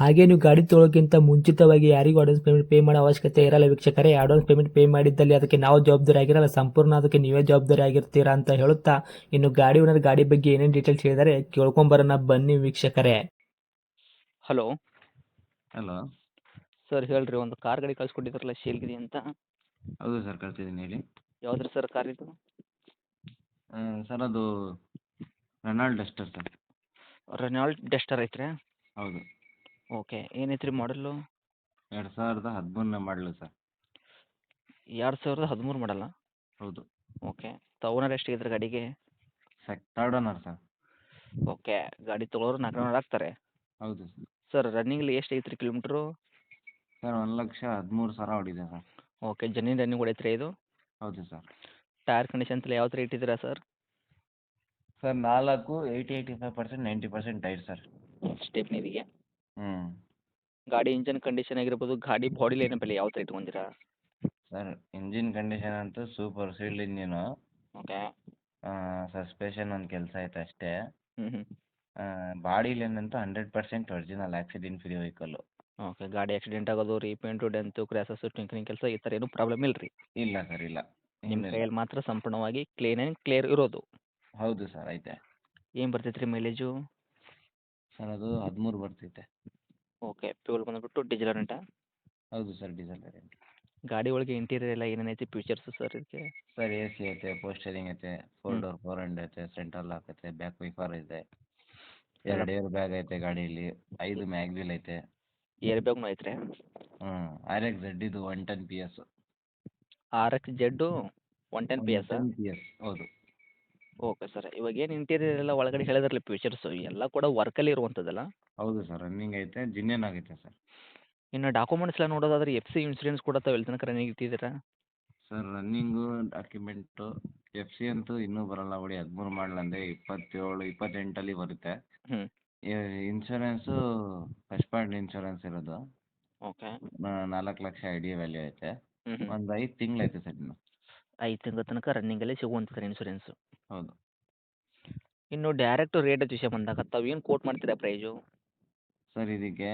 ಹಾಗೆ ನೀವು ಗಾಡಿ ತೊಳೋಕ್ಕಿಂತ ಮುಂಚಿತವಾಗಿ ಯಾರಿಗೂ ಅಡ್ವಾನ್ಸ್ ಪೇಮೆಂಟ್ ಪೇ ಮಾಡೋ ಅವಶ್ಯಕತೆ ಇರಲ್ಲ ವೀಕ್ಷಕರೇ. ಅಡ್ವಾನ್ಸ್ ಪೇಮೆಂಟ್ ಪೇ ಮಾಡಿದ್ದಲ್ಲಿ ಅದಕ್ಕೆ ನಾವು ಜವಾಬ್ದಾರಿ ಆಗಿರಲ್ಲ. ಸಂಪೂರ್ಣ ಅದಕ್ಕೆ ನೀವೇ ಜವಾಬ್ದಾರಿ ಆಗಿರ್ತೀರಾ ಅಂತ ಹೇಳುತ್ತಾ ಇನ್ನು ಗಾಡಿ ಓನರ್ ಗಾಡಿ ಬಗ್ಗೆ ಏನೇನು ಡೀಟೇಲ್ಸ್ ಹೇಳಿದರೆ ಕೇಳ್ಕೊಂಬರೋಣ ಬನ್ನಿ ವೀಕ್ಷಕರೇ. ಹಲೋ ಹಲೋ ಸರ್ ಹೇಳ್ರಿ ಒಂದು ಕಾರ್ ಗಾಡಿ ಕಳ್ಸಿಕೊಟ್ಟಿದ್ರಲ್ಲ ಶೀಲ್ಗಿರಿ ಅಂತ? ಹೌದು ಸರ್ ಕಳ್ಸಿದ್ದೀನಿ ಹೇಳಿ. ಯಾವ್ದ್ರ ಸರ್ ಕಾರ್ ಇದು? ಸರ್ ಅದು Renault Duster sir Renault Duster ಐತ್ರಿ? ಹೌದು. ಓಕೆ. ಏನೈತೆ ರೀ ಮಾಡಲ್ಲು? ಎರಡು ಸಾವಿರದ ಹದಿಮೂರನೇ ಮಾಡಲು ಸರ್. ಎರಡು ಸಾವಿರದ ಹದಿಮೂರು ಮಾಡಲ್ಲ? ಹೌದು. ಓಕೆ. ಓನರ್ ಎಷ್ಟು ಇದ್ರ ಗಾಡಿಗೆ? ಸೆಕ್ ಥರ್ಡ್ ಓನರ್ ಸರ್. ಓಕೆ. ಗಾಡಿ ತೊಗೊಳೋರು ನಾಲ್ಕು ಓನರ್ ಆಗ್ತಾರೆ. ಹೌದು ಸರ್. ಸರ್ ರನ್ನಿಂಗ್ಲಿ ಎಷ್ಟು ಐತ್ರಿ ಕಿಲೋಮೀಟ್ರು? ಸರ್ ಒಂದು ಲಕ್ಷ ಹದಿಮೂರು ಸಾವಿರ ಹೊಡಿದೆ ಸರ್. ಓಕೆ. ಜನ್ನಿನ ರನ್ನಿಂಗ್ ಹೊಡೈತ್ರಿ ಇದು? ಹೌದು ಸರ್. ಟೈರ್ ಕಂಡೀಷನ್ ಎಲ್ಲ ಯಾವ ಥರ ಇಟ್ಟಿದ್ದೀರಾ ಸರ್? ಸರ್ ನಾಲ್ಕು eighty eighty five percent ninety percent tyre sir. ಸ್ಟೆಪ್ನಿಗೆ ಹ್ಞೂ ಗಾಡಿ ಇಂಜಿನ್ ಕಂಡೀಷನ್ ಆಗಿರ್ಬೋದು ಗಾಡಿ ಬಾಡಿ ಲೈನ್ ಬೆಲೆ ಯಾವ ಥರ ಇಟ್ಕೊಂಡಿರಾ? ಸರ್ ಇಂಜಿನ್ ಕಂಡೀಷನ್ ಅಂತೂ super sealed engine. Okay. Suspension ಒಂದು ಕೆಲಸ ಐತೆ ಅಷ್ಟೇ. ಬಾಡಿ ಲೈನ್ ಅಂತೂ hundred percent original accident free vehicle okay ಗಾಡಿ ಆಕ್ಸಿಡೆಂಟ್ ಆಗೋದು ರೀಪೇಂಟು ಡೆಂತು ಕ್ರ್ಯಾಸಸ್ಸು ಟಿಂಕರಿಂಗ್ ಕೆಲಸ ಈ ಥರ ಏನೂ ಪ್ರಾಬ್ಲಮ್ ಇಲ್ಲ ರೀ ಇಲ್ಲ ಸರ್ ಇಲ್ಲ. ನಿಮ್ಮ. ಕೈಯಲ್ಲಿ ಮಾತ್ರ ಸಂಪೂರ್ಣವಾಗಿ ಕ್ಲೀನ್ ಆ್ಯಂಡ್ ಕ್ಲಿಯರ್ ಇರೋದು. ಹೌದು ಸರ್ ಐತೆ. ಏನು ಬರ್ತೈತೆ ರೀ ಮೈಲೇಜು ಸರ್ ಅದು ಹದಿಮೂರು ಬರ್ತೈತೆ. ಓಕೆ ಫ್ಯೂಲ್ ಬಂದುಬಿಟ್ಟು ಡೀಸೆಲ್ ರೆಂಟ ಹೌದು ಸರ್ ಡೀಸೆಲ್ ವೇರಿಯಂಟ್ ಗಾಡಿ ಒಳಗೆ ಇಂಟೀರಿಯರ್ ಎಲ್ಲ ಏನೇನೈತಿ ಫೀಚರ್ಸು ಸರ್ ಇದಕ್ಕೆ? ಸರ್ ಎ ಸಿ ಐತೆ ಪೋಸ್ಟರಿಂಗ್ ಐತೆ ಫೋರ್. ಡೋರ್ ಫೋರ್ ಹಂಡ್ ಐತೆ ಸೆಂಟ್ರಲ್ ಲಾಕ್ ಐತೆ ಬ್ಯಾಕ್ ವೈಫರ್ ಐತೆ. ಎರಡು ಏರ್ ಬ್ಯಾಗ್ ಐತೆ ಗಾಡಿಯಲ್ಲಿ ಐದು ಮ್ಯಾಗ್ವಿಲ್ ಐತೆ. ಏರ್ ಬ್ಯಾಗ್ನು ಐತ್ರಿ? ಹ್ಞೂ ಆರ್ ಎಕ್ಸ್ ಝೆಡ್ ಇದು one ten P S R X Z one ten P S P S ಹೌದು. Okay sir. ಇವಾಗ ಏನು ಇಂಟೀರಿಯರ್ ಎಲ್ಲ ಒಳಗಡೆ ಹೇಳಿದ್ರಲ್ಲ ಫೀಚರ್ಸು ಎಲ್ಲ ಕೂಡ ವರ್ಕಲ್ಲಿ ಇರುವಂಥದ್ದಲ್ಲ ಹೌದು ಸರ್ ರನ್ನಿಂಗ್ ಐತೆ ಜಿನ್ನೇನ್ ಆಗೈತೆ ಸರ್. ಇನ್ನು ಡಾಕ್ಯುಮೆಂಟ್ಸ್ ಎಲ್ಲ ನೋಡೋದಾದ್ರೆ ಎಫ್ ಸಿ ಇನ್ಸೂರೆನ್ಸ್ ಕೂಡ ತಾವು ಎಲ್ಲಿ ತನಕ running ಇಟ್ಟಿದ್ದೀರಾ? Sir running document F C ಅಂತೂ ಇನ್ನೂ ಬರಲ್ಲ ಬಿಡಿ. ಹದಿಮೂರು ಮಾಡಲಂದೆ ಇಪ್ಪತ್ತೇಳು ಇಪ್ಪತ್ತೆಂಟಲ್ಲಿ ಬರುತ್ತೆ. Insurance insurance first part insurance ಇರೋದು. ಓಕೆ. ನಾಲ್ಕು ಲಕ್ಷ ಐ ಡಿ ವ್ಯಾಲ್ಯೂ ಐತೆ. ಹ್ಞೂ ಹ್ಞೂ ಒಂದು ಐದು ತಿಂಗ್ಳು ಐತೆ ಸರ್ ಇನ್ನು. ಐದು ತಿಂಗಳ ತನಕ ರನ್ನಿಂಗಲ್ಲಿ ಸಿಗುವಂಥದ್ದು ಇನ್ಸೂರೆನ್ಸು ಹೌದು. ಇನ್ನು ಡೈರೆಕ್ಟ್ ರೇಟ್ ವಿಷಯ ಬಂದಾಗ ತಾವು ಏನು ಕೋಟ್ ಮಾಡ್ತೀರಾ ಪ್ರೈಸು ಸರ್ ಇದಕ್ಕೆ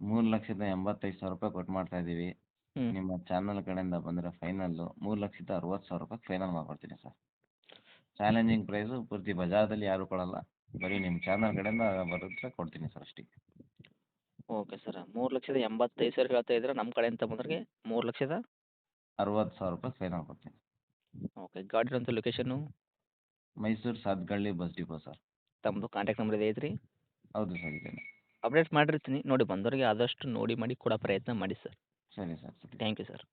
ಮೂರು ಲಕ್ಷದ ಎಂಬತ್ತೈದು ಸಾವಿರ ರೂಪಾಯಿ ಕೊಟ್ಟು ಮಾಡ್ತಾ ಇದ್ದೀವಿ. ಹ್ಮ್. ನಿಮ್ಮ ಚಾನಲ್ ಕಡೆಯಿಂದ ಬಂದರೆ ಫೈನಲ್ಲು ಮೂರು ಲಕ್ಷದ ಅರವತ್ತು ಸಾವಿರ ರೂಪಾಯಿ ಫೈನಲ್ ಮಾಡ್ಕೊಡ್ತೀನಿ ಸರ್. ಚಾಲೆಂಜಿಂಗ್ ಪ್ರೈಸು ಪೂರ್ತಿ ಬಜಾರ್ದಲ್ಲಿ ಯಾರೂ ಕೊಡಲ್ಲ. ಬರೀ ನಿಮ್ಮ ಚಾನಲ್ ಕಡೆಯಿಂದ ಬರುತ್ತೆ ಕೊಡ್ತೀನಿ ಸರ್ ಅಷ್ಟೇ. ಓಕೆ ಸರ್ ಮೂರು ಲಕ್ಷದ ಎಂಬತ್ತೈದು ಸಾವಿರ ಹೇಳ್ತಾ ಇದ್ರೆ ನಮ್ಮ ಕಡೆಯಿಂದ ಬಂದ್ರಿಗೆ ಮೂರು ಲಕ್ಷದ ಅರವತ್ತು ಸಾವಿರ ರೂಪಾಯಿ ಫೈನ್ ಕೊಡ್ತೀನಿ ಓಕೆ ಗಾಡಿ ಅಂತ location Mysuru Sathagalli bus depot sir. ತಮ್ಮದು ಕಾಂಟ್ಯಾಕ್ಟ್ ನಂಬರ್ ಇದೆ ಐತ್ರಿ? ಹೌದು ಸರ್ ಇದೇನೆ ಅಪ್ಡೇಟ್ ಮಾಡಿರ್ತೀನಿ. ನೋಡಿ ಬಂದವರಿಗೆ ಆದಷ್ಟು ನೋಡಿ ಮಾಡಿ ಕೊಡೋ ಪ್ರಯತ್ನ ಮಾಡಿ ಸರ್. ಸರಿ ಸರ್ ಸರಿ. Thank you sir